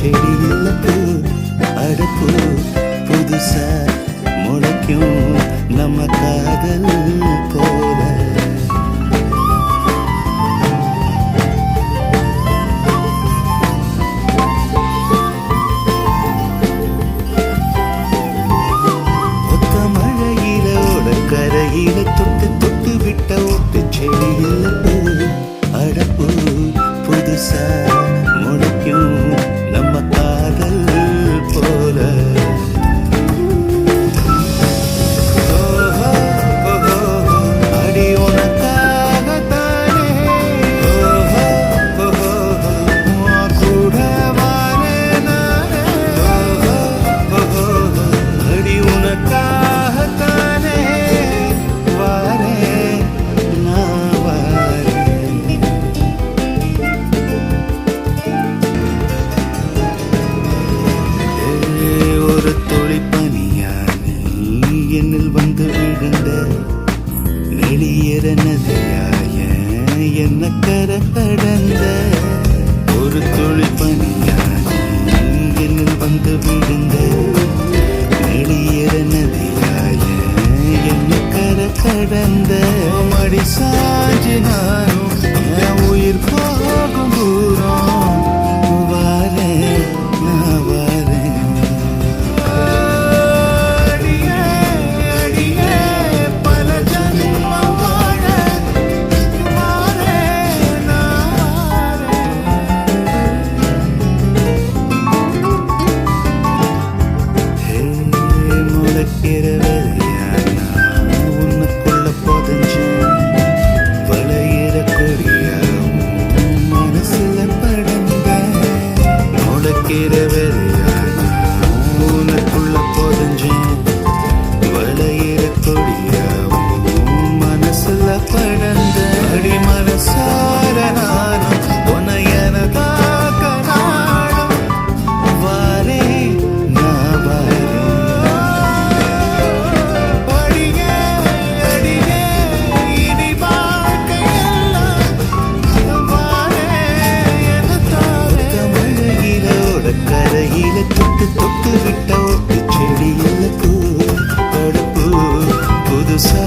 செடியில் பூ அடப்பு புதுசா முளைக்கும் நம்ம காதல் போல. ஒத்த மழையில கரையில தொட்டு தொட்டு விட்ட ஒட்டு செடியில் பூ அடப்பு புதுசா என்னில் வந்து விழுந்த நெளியற நதியாய என்ன கர கடந்த ஒரு துளி பணியாக என்னில் வந்து விழுந்த நெளியற நதியாய என்ன கர கடந்த மடி சா இருக்கிறவே தொட்டு தொட்டு விட்ட ஒட்டு செடிகளுக்கு தடுப்பு புதுசா